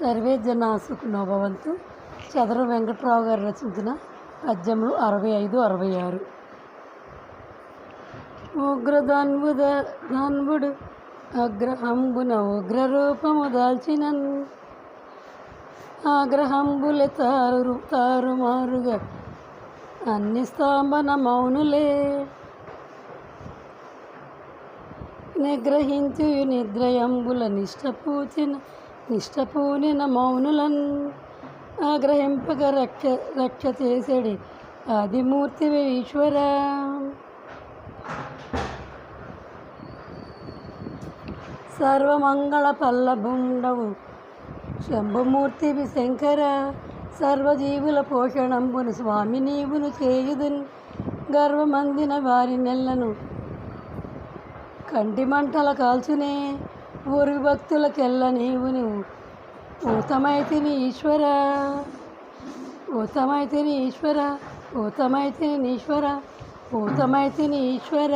Survey జనా సుఖినో భవంతు చదర వెంకట్రావు గారు రచించిన పద్యములు అరవై ఐదు అరవై ఆరు. ఉగ్రధన్వుద ధన్వుడు అగ్రహంబున ఉగ్రరూపము దాల్చినన్. ఆగ్రహంబుల తారు తారుమారుగా అన్ని స్తంభన మౌనులే. నిగ్రహించు నిద్రయంబుల నిష్టపూచిన నిష్టపూనిన మౌనులన్ ఆగ్రహింపగ రక్ష రక్ష చేసేడి ఆదిమూర్తివి ఈశ్వర. సర్వమంగళ పల్లభుండవు శంభుమూర్తి శంకర సర్వజీవుల పోషణంబును స్వామి నీవును చేయుదున్ గర్వమందిన వారి నెల్లను కంటి మంటల కాల్చునే ఊరి భక్తులకెల్ల నీవు నువ్వు ఊతమైతిని ఈశ్వర ఊతమైతిని ఈశ్వర ఊతమైతిని ఈశ్వర ఊతమైతిని ఈశ్వర.